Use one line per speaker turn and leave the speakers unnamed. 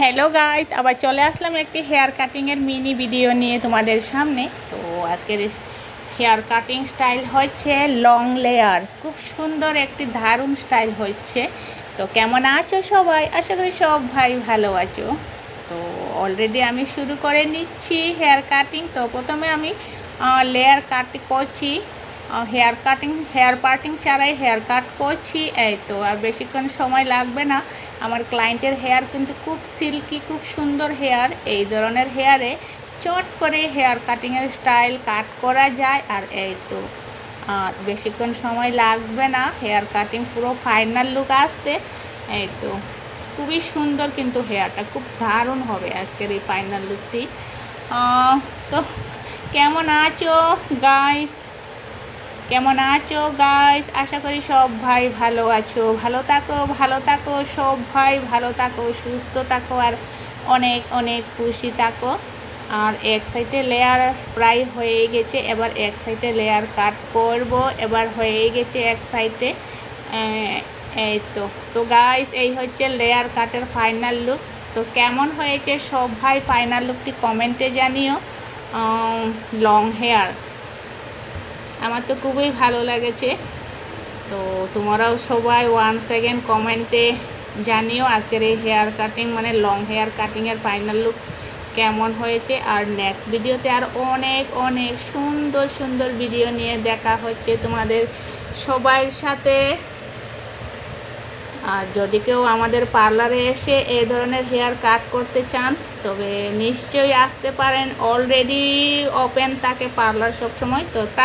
Hello guys, আবার চলে আসলাম একটি হেয়ার কাটিংয়ের মিনি ভিডিও নিয়ে তোমাদের সামনে। তো আজকের হেয়ার কাটিং স্টাইল হচ্ছে লং লেয়ার, খুব সুন্দর একটি দারুণ স্টাইল হচ্ছে। তো কেমন আছো সবাই? আশা করি সব ভাই ভালো আছো। তো অলরেডি আমি শুরু করে নিচ্ছি হেয়ার কাটিং। তো প্রথমে আমি লেয়ার কাট করছি। হেয়ার কাটিং হেয়ার পার্টিং ছাড়াই হেয়ার কাট করছি। এই তো, আর বেশিক্ষণ সময় লাগবে না। আমার ক্লায়েন্টের হেয়ার কিন্তু খুব সিল্কি খুব সুন্দর হেয়ার এই ধরনের হেয়ারে চট করে হেয়ার কাটিংয়ের স্টাইল কাট করা যায়, আর এই তো। আর বেশিক্ষণ সময় লাগবে না হেয়ার কাটিং পুরো ফাইনাল লুক আসতে। এই তো, খুবই সুন্দর কিন্তু হেয়ারটা খুব দারুণ হবে আজকের এই ফাইনাল লুকটি তো, কেমন আছো গাইস কেমন আছো গাইস আশা করি সব ভাই ভালো আছো। ভালো থাকো ভালো থাকো, সব ভাই ভালো থাকো, সুস্থ থাকো আর অনেক অনেক খুশি থাকো। আর এক সাইডে লেয়ার প্রায় হয়ে গেছে, এবার এক সাইডে লেয়ার কাট করব। এবার হয়ে গেছে এক সাইডে এই তো। তো গাইস এই হচ্ছে লেয়ার কাটের ফাইনাল লুক তো কেমন হয়েছে সব ভাই? ফাইনাল লুকটি কমেন্টে জানিও। লং হেয়ার আমার তো খুবই ভালো লেগেছে। তো তোমরাও সবাই ওয়ান সেকেন্ড কমেন্টে জানিও আজকের এই হেয়ার কাটিং মানে লং হেয়ার কাটিংয়ের ফাইনাল লুক কেমন হয়েছে। আর নেক্সট ভিডিওতে আর অনেক অনেক সুন্দর সুন্দর ভিডিও নিয়ে দেখা হচ্ছে তোমাদের সবাইয়ের সাথে। আর যদি কেউ আমাদের পার্লারে এসে এই ধরনের হেয়ার কাট করতে চান, তবে নিশ্চয়ই আসতে পারেন। অলরেডি ওপেন থাকে পার্লার সবসময়। তো তার